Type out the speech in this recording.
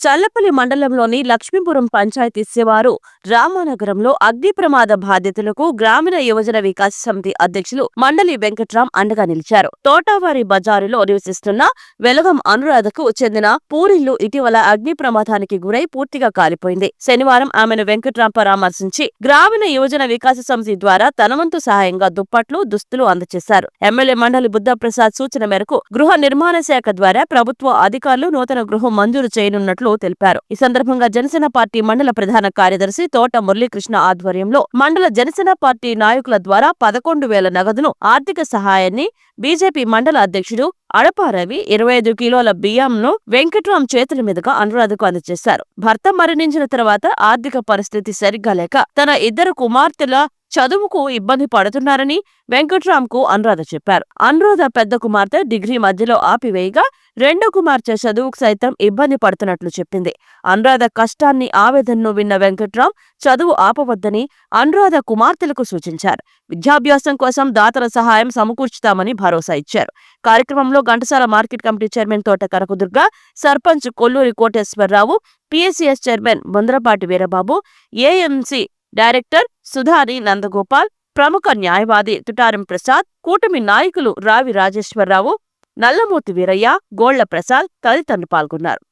చల్లపల్లి మండలంలోని లక్ష్మీపురం పంచాయతీ శివారు రామానగరంలో అగ్ని ప్రమాద బాధితులకు గ్రామీణ యువజన వికాస సమితి అధ్యక్షులు మండలి వెంకట్రాం అండగా నిలిచారు. తోటావారి బజారులో నివసిస్తున్న వెలగం అనురాధకు చెందిన పూరిల్లు ఇటీవల అగ్ని ప్రమాదానికి గురై పూర్తిగా కాలిపోయింది. శనివారం ఆమెను వెంకట్రాం పరామర్శించి గ్రామీణ యువజన వికాస సమితి ద్వారా తనవంతు సహాయంగా దుప్పట్లు దుస్తులు అందజేశారు. ఎమ్మెల్యే మండలి బుద్ధప్రసాద్ సూచన మేరకు గృహ నిర్మాణ శాఖ ద్వారా ప్రభుత్వ అధికారులు నూతన గృహం మంజూరు చేయనున్నట్లు తెలిపారు. ఈ సందర్భంగా జనసేన పార్టీ మండల ప్రధాన కార్యదర్శి తోట మురళీకృష్ణ ఆధ్వర్యంలో మండల జనసేన పార్టీ నాయకుల ద్వారా పదకొండు వేల నగదును ఆర్థిక సహాయాన్ని బీజేపీ మండల అధ్యక్షుడు అడపారవి ఇరవై ఐదు కిలోల బియ్యంను వెంకట్రామ్ చేతుల మీదుగా అనురాధకు అందజేశారు. భర్త మరణించిన తర్వాత ఆర్థిక పరిస్థితి సరిగ్గా లేక తన ఇద్దరు కుమార్తెల చదువుకు ఇబ్బంది పడుతున్నారని వెంకట్రాంకు అనురాధ చెప్పారు. అనురాధ పెద్ద కుమార్తె డిగ్రీ మధ్యలో ఆపివేయగా రెండో కుమార్తె చదువుకు సైతం ఇబ్బంది పడుతున్నట్లు చెప్పింది. అనురాధ కష్టాన్ని ఆవేదనను విన్న వెంకట్రావు చదువు ఆపవద్దని అనురాధ కుమార్తెలకు సూచించారు. విద్యాభ్యాసం కోసం దాతల సహాయం సమకూర్చుతామని భరోసా ఇచ్చారు. కార్యక్రమంలో Ghantasala market committee chairman Thota Kanakadurga sarpanch Kolluri Koteswararao PSCS chairman Bondrapati Veerababu AMC director Sudhani Nandagopal ప్రముఖ న్యాయవాది తుటారం ప్రసాద్ కూటమి నాయకులు రావి రాజేశ్వరరావు నల్లమూర్తి వీరయ్య గోళ్ళ ప్రసాద్ తదితరులు పాల్గొన్నారు.